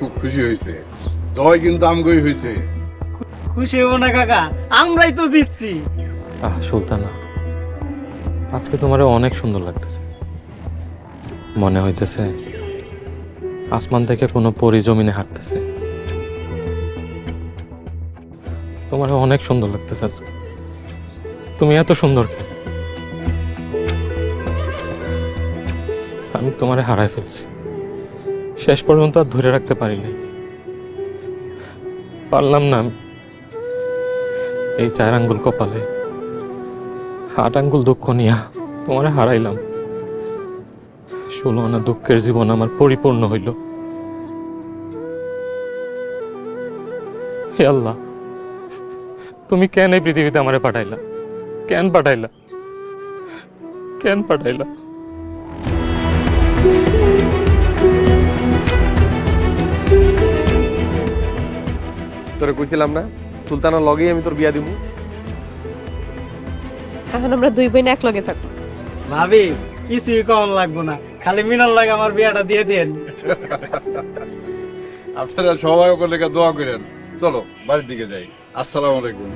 খুব খুশি হয়েছে। জয় কিন্তু আমগই হয়েছে। খুশি হব না কাকা। আমরাই তো জিতছি। আহ সুলতানা আজকে তোমার অনেক সুন্দর লাগতেছে। মনে হইতেছে আসমান থেকে কোনো পরি জমিনে হাঁটতেছে। তোমার অনেক সুন্দর লাগতেছে আজকে। তুমি এত সুন্দর আমি তোমারে হারাই ফেলছি। শেষ পর্যন্ত আর ধরে রাখতে পারি নাই পারলাম না এই চার আঙ্গুল কপালে। আট আঙ্গুল দুঃখ নিয়া তোমারে হারাইলাম। ষোলো আনা দুঃখের জীবন আমার পরিপূর্ণ হইল। হে আল্লাহ, তুমি কেন এই পৃথিবীতে আমারে পাঠাইলা? কেন পাঠাইলা? কেন পাঠাইলা? তোরে কইছিলাম না সুলতানার লগেই আমি তোর বিয়া দিব এখন আমরা দুই বোন এক লগে থাকব। ভাবি কিছু কম লাগবো না খালি মিনার লাগে আমার বিয়াটা দিয়ে দেন। আপনারা সবাই ওকে লেখা দোয়া করেন। চলো বাড়ির দিকে যাই। আসসালামু আলাইকুম।